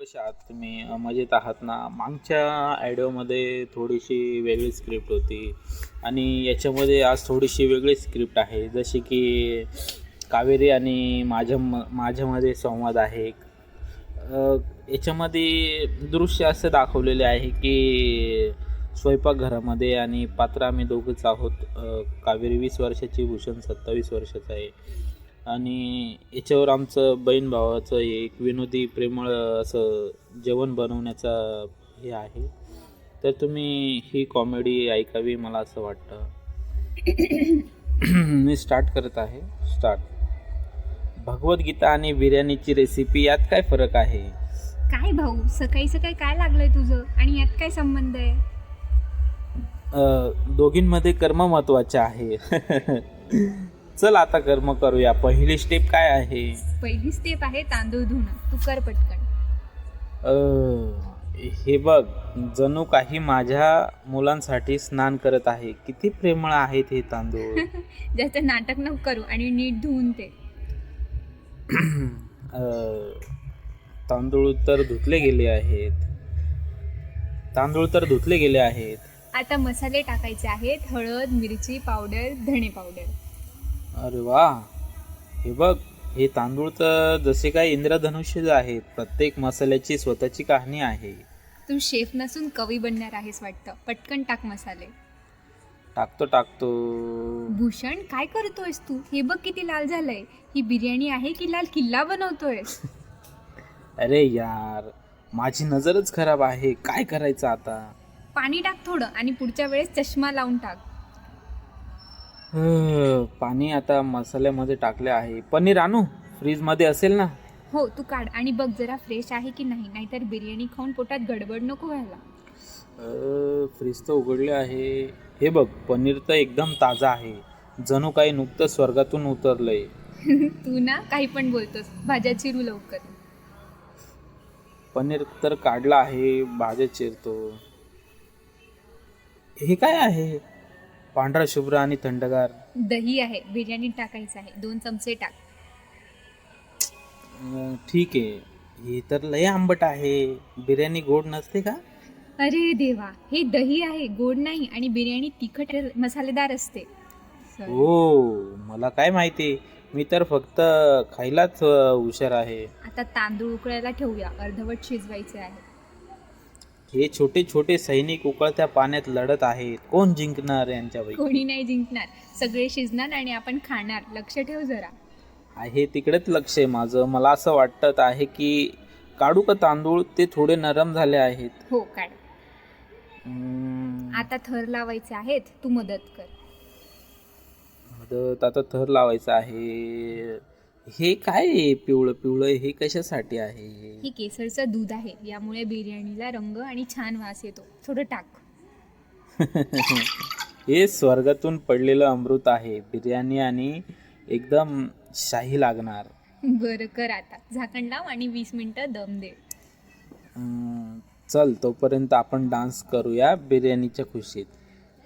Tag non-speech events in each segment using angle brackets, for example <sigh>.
कशा आहात तुम्ही? मजेत आहात ना? मागच्या ॲडिओमध्ये थोडीशी वेगळी स्क्रिप्ट होती. आणि याच्यामध्ये आज थोडीशी वेगळी स्क्रिप्ट आहे. जशी की कावेरी आणि माझ्या म माझ्यामध्ये संवाद आहे. याच्यामध्ये दृश्य असं दाखवलेले आहे की स्वयंपाकघरामध्ये आणि पात्र आम्ही दोघंच आहोत. कावेरी वीस वर्षाची भूषण सत्तावीस वर्षाचा आहे. आणि याच्यावर आमचं बहीण भावाचं एक विनोदी प्रेमळ असं जेवण बनवण्याचा हे आहे. तर तुम्ही ही कॉमेडी ऐकावी मला असं वाटतं. <clears throat> मी स्टार्ट करत आहे. स्टार्ट भगवद्गीता आणि बिर्याणीची रेसिपी यात काय फरक आहे? काय भाऊ सकाळी सकाळी काय लागलंय तुझं? आणि यात काय संबंध आहे? दोघींमध्ये कर्म महत्त्वाचे आहे. <laughs> चल आता कर्म करूया. पहिली स्टेप काय आहे? पहिली स्टेप आहे तांदूळ धुणं. तू कर पटकन. अ, हे बघ जणू काही माझ्या मुलांसाठी स्नान करत आहे. किती प्रेमळ आहेत हे तांदूळ. <laughs> जास्त नाटक नको करू आणि नीट धुवून ते अ, तांदूळ तर धुतले गेले आहेत. तांदूळ तर धुतले गेले आहेत. आता मसाले टाकायचे आहेत. हळद मिरची पावडर धणे पावडर. अरे वा. हे बघ हे तांदूळ तर जसे काय इंद्रधनुष्य आहेत प्रत्येक मसाल्याची स्वतःची कहाणी आहे. तू शेफ नसून कवी बनणार आहेस वाटतं. पटकन टाक मसाले. टाकतो टाकतो. भूषण काय करतोयस तू? हे बघ किती लाल झालंय. ही बिर्याणी आहे की लाल किल्ला बनवतोयस? <laughs> अरे यार माझी नजरच खराब आहे. काय करायचं आता? पाणी टाक थोडं आणि पुढच्या वेळेस चष्मा लावून टाक. पाणी आता मसाल्यामध्ये टाकले आहे. पनीर आणू? फ्रीजमध्ये असेल ना? हो तू काढ. आणि बघ जरा फ्रेश आहे की नाही नाहीतर बिर्याणी खाऊन पोटात गडबड नको व्हायला. फ्रीज तर उघडले आहे. हे बघ पनीर तर एकदम ताजा आहे. जणू काही नुकतं स्वर्गातून उतरलंय. <laughs> तू ना काही पण बोलतोस. भाज्या चिरू लवकर. पनीर तर काढला आहे भाज्या चिरतो. हे काय आहे? पांढरा शुभ्र आणि थंडगार. दही आहे बिर्याणीत टाकायचं आहे दोन चमचे टाक. अं, ठीक आहे. हे तर लय आंबट आहे. बिर्याणी गोड नसते का? अरे देवा हे दही आहे गोड नाही आणि बिर्याणी तिखट मसालेदार असते. Sorry. हो मला काय माहिती मी तर फक्त खायलाच अ, हुशार आहे. आता तांदूळ उकळायला ठेवूया अर्धवट शिजवायचे आहे हे छोटे छोटे सैनिक उकळत्या पाण्यात लढत आहेत. कोण जिंकणार यांच्यापैकी? कोणी नाही जिंकणार. सगळे शिजणार आणि आपण खाणार. लक्ष ठेव जरा. आहे तिकडेच लक्ष आहे माझं. मला असं वाटत आहे की काढू का तांदूळ? ते थोडे नरम झाले आहेत. हो काढ. हम्म, आता थर लावायचे आहेत. तू मदत कर. मदत? आता थर लावायचा आहे. हे काय आहे पिवळं पिवळं? हे कशासाठी आहे ही? केसरचं दूध आहे. यामुळे बिर्याणीला रंग आणि छान वास येतो. थोडं टाक. <laughs> हे स्वर्गातून पडलेलं अमृत आहे. बिर्याणी आणि एकदम शाही लागणार. बरं कर आता. झाकण लाव आणि वीस मिनिटं दम दे. हम्म, चल तोपर्यंत आपण डान्स करूया बिर्याणीच्या खुशीत.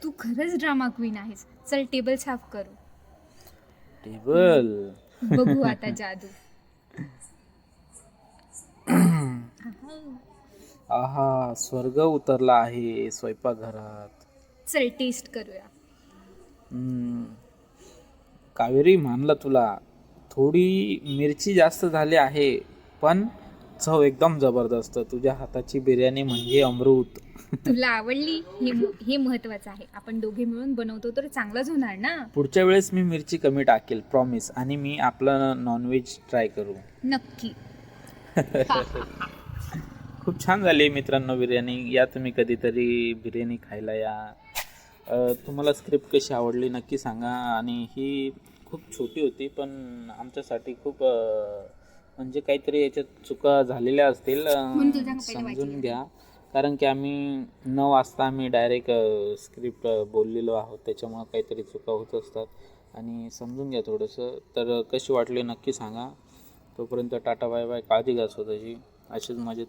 तू खरंच ड्रामा क्वीन आहेस. चल टेबल साफ करू. टेबल? बघू आता जादू. <clears throat> आहा स्वर्ग उतरला आहे स्वयंपाकघरात. चल टेस्ट करूया. हम्म, कावेरी मानलं तुला. थोडी मिरची जास्त झाली आहे पण चव एकदम जबरदस्त. तुझ्या हाताची बिर्याणी म्हणजे अमृत. तुला आवडली? हे हे महत्वाचं आहे. आपण दोघे मिळून बनवतो तर चांगलंच होणार ना? पुढच्या वेळेस मी मिरची कमी टाकेल प्रॉमिस आणि मी आपलं नॉनव्हेज ट्राय करू. नक्की. <laughs> खूप छान झाली मित्रांनो बिर्याणी. या तुम्ही कधीतरी बिर्याणी खायला या. अ, तुम्हाला स्क्रिप्ट कशी आवडली नक्की सांगा. आणि ही खूप छोटी होती पण आमच्यासाठी खूप अ, म्हणजे काहीतरी याच्यात चुका झालेल्या असतील समजून. घ्या. कारण की आम्ही नऊ वाजता आम्ही डायरेक्ट स्क्रिप्ट बोललेलो आहोत. त्याच्यामुळं काहीतरी चुका होत असतात. आणि समजून घ्या थोडंसं. तर कशी वाटली नक्की सांगा. तोपर्यंत टाटा बाय बाय. काळजी घ्या स्वतःची. अशीच मजेत.